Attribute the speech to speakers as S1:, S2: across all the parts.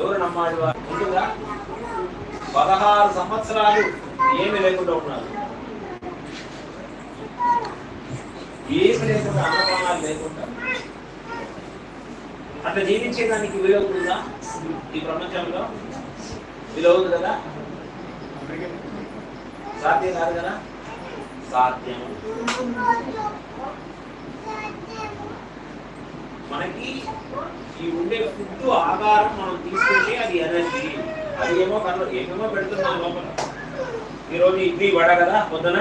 S1: ఎవరు నమ్మాడు వారు? ముందుగా పదహారు సంవత్సరాలు ఏమి లేకుండా ఉన్నారు. ఏమి లేకుండా అన్నపానాలు లేకుండా. అట్లా జీవించేదానికి వీలవుతుందా? ఈ ప్రపంచంలో వీలవుతుంది కదా? సాధ్యం కాదు కదా? సాధ్యం మనకి ఈ ఉండే ఫుడ్ ఆహారం మనం తీసుకుంటే అది ఎనర్జీ అది ఏమో కన్ను ఏమేమో పెడుతున్నాం లోపల. ఈరోజు ఇడ్లీ వడ కదా పొద్దున?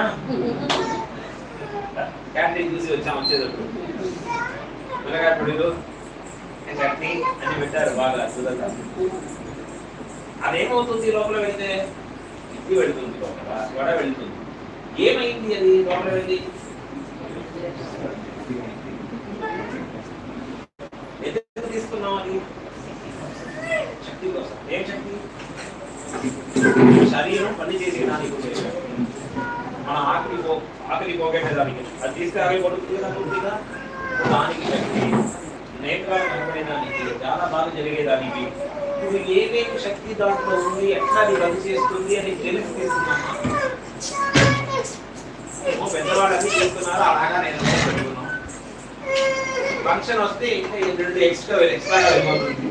S1: క్యాంటీన్ చూసి వచ్చాం వచ్చేటప్పుడు. మిరగాయ పొడిలు చట్నీ అని పెట్టారు బాగా సుధంగా అదేమవుతుంది లోపల వెళ్తే? ఇడ్లీ వెళ్తుంది లోపల వడ వెళ్తుంది. ఏమైంది అది? లోపల వెళ్ళి ఎందుకు తీసుకున్నాం అది శక్తి కోసం ఏం శక్తి శరీరం పని చేసేదానికి మన ఆకలి పో ఆకలి పోగొట్టేదానికి అది తీస్తే ఆకలి పడుతుంది పూర్తిగా? దానికి శక్తి. నేత్రాలు కనబడేదానికి చాలా బాగా జరిగేదానికి ఇప్పుడు ఏమేమి శక్తి దాంట్లో ఉంది ఎట్లా అది పని చేస్తుంది అని తెలిసి తీసుకున్నాను ఏమో పెద్దవాళ్ళు అది చేస్తున్నారు అలాగా నేను పెట్టుకున్నాం ఫంక్షన్ వస్తే ఇంకా రెండు ఎక్స్ట్రా ఎక్స్ట్రా అయిపోతుంది.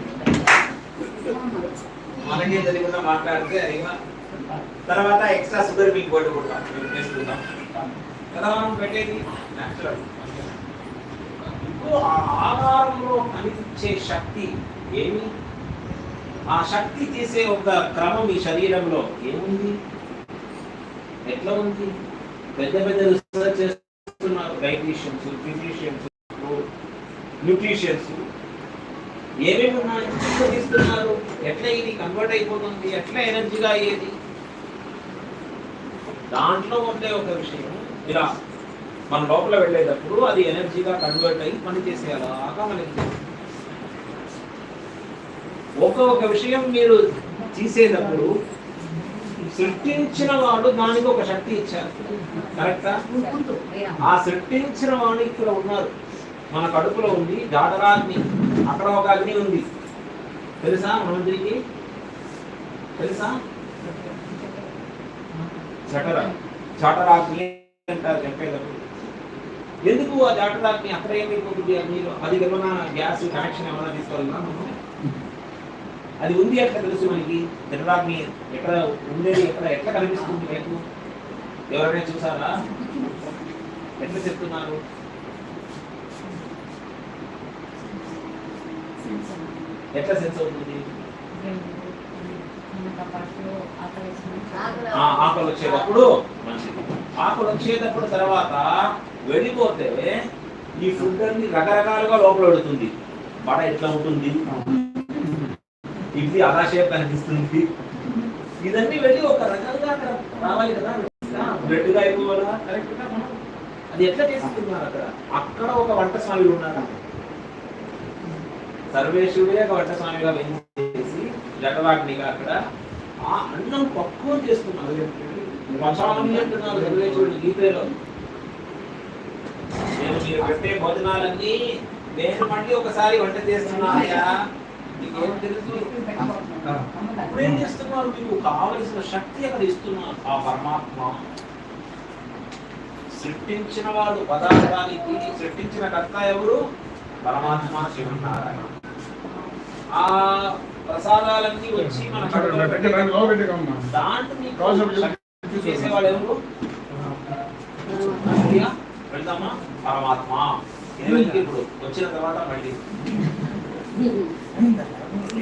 S1: మనకే తెలియకుండా మాట్లాడితే అది తర్వాత ఎక్స్ట్రా షుగర్ మీకు కొట్టుకుంటాం వేసుకుంటాం కదా మనం పెట్టేది? న్యాచురల్ ఇప్పుడు ఆ ఆహారంలో కనిపించే శక్తి ఏమి? ఆ శక్తి తీసే ఒక క్రమం ఈ శరీరంలో ఏముంది? ఎట్లా ఉంది? పెద్ద పెద్ద రీసెర్చ్ చేస్తున్నారు డైటీషియన్స్ ఫిజిషియన్స్ న్యూట్రిషియన్స్ ఏమేమి ఉన్నాయి? ఎట్లా తీస్తున్నారు ఎట్లా ఇది కన్వర్ట్ అయిపోతుంది? ఎట్లా ఎనర్జీగా అయ్యేది? దాంట్లో ఉండే ఒక విషయం ఇలా మన లోపల వెళ్ళేటప్పుడు అది ఎనర్జీగా కన్వర్ట్ అయ్యి పని చేసేలాగా మనకి తెలుసు. ఒక ఒక విషయం మీరు తీసేటప్పుడు సృష్టించిన వాడు దానికి ఒక శక్తి ఇచ్చారు. కరెక్టా? ఆ సృష్టించిన వాడు ఇక్కడ ఉన్నారు. మన కడుపులో ఉంది జాడరాగ్ని అక్కడ ఒక అగ్ని ఉంది. తెలుసా మనందరికి? తెలుసా? జఠర జఠరాగ్ని అంటారు చెప్పేటప్పుడు ఎందుకు ఆ జఠరాగ్ని అక్కడ ఏమైపోతుంది అగ్నిలో అది ఏమైనా గ్యాస్ కనెక్షన్ ఏమైనా తీసుకోవాలన్నా మనం? అది ఉంది ఎట్లా తెలుసు మనకి? జఠరాగ్ని ఎక్కడ ఉండేది ఎక్కడ ఎట్లా కనిపిస్తుంది మీకు? ఎవరైనా చూసారా? ఎట్లా చెప్తున్నారు? ఎట్లా సెన్స్ అవుతుంది? ఆకలి వచ్చేటప్పుడు మంచిది. ఆకలి వచ్చేటప్పుడు తర్వాత వెళ్ళిపోతే ఈ ఫుడ్ అన్ని రకరకాలుగా లోపల పెడుతుంది. వడ ఎట్లా ఉంటుంది? ఇడ్లీ అలా షేప్ కనిపిస్తుంది ఇదన్నీ వెళ్ళి ఒక రకాలుగా అక్కడ రావాలి కదా? బ్రెడ్గా అయిపోవాలా? కరెక్ట్గా మనం. అది ఎట్లా చేస్తున్నారు అక్కడ? అక్కడ ఒక వంట స్వామి ఉన్నారు? సర్వేశ్వరుడే ఒక స్వామిగా వెంచేసి జటవాగ్నిగా అక్కడ ఆ అన్నం పక్వం చేస్తున్నారు పచామి అంటున్నారు సర్వేశ్వరుడు గీతలో నేను మీరు పెట్టే భోజనాలన్నీ నేను మళ్ళీ ఒకసారి వంట చేస్తున్నాయా నీకేం తెలుసు? ఇప్పుడు ఏం చేస్తున్నారు మీకు? కావలసిన శక్తి అక్కడ ఇస్తున్నారు? ఆ పరమాత్మ. సృష్టించిన వాడు పదార్థానికి సృష్టించిన కర్త ఎవరు? పరమాత్మ శివనారాయణ ఆ ప్రసాదాలన్నీ వచ్చి మన దాంట్లో చేసేవాడు ఎవరు? వెళ్దామా? పరమాత్మ. ఇప్పుడు వచ్చిన తర్వాత మళ్ళీ.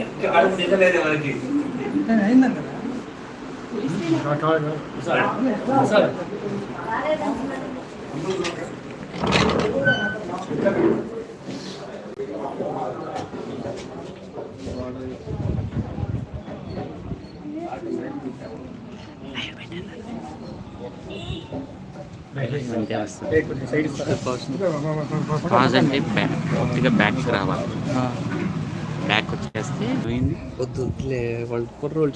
S1: ఎక్కడ నిజలేదే మనకి
S2: అంతే పాజ్ అంటే బ్యాక్ పూర్తిగా బ్యాక్ రావాలి. బ్యాక్ వచ్చేస్తే
S3: వద్దు వాళ్ళు కుర్రోళ్ళు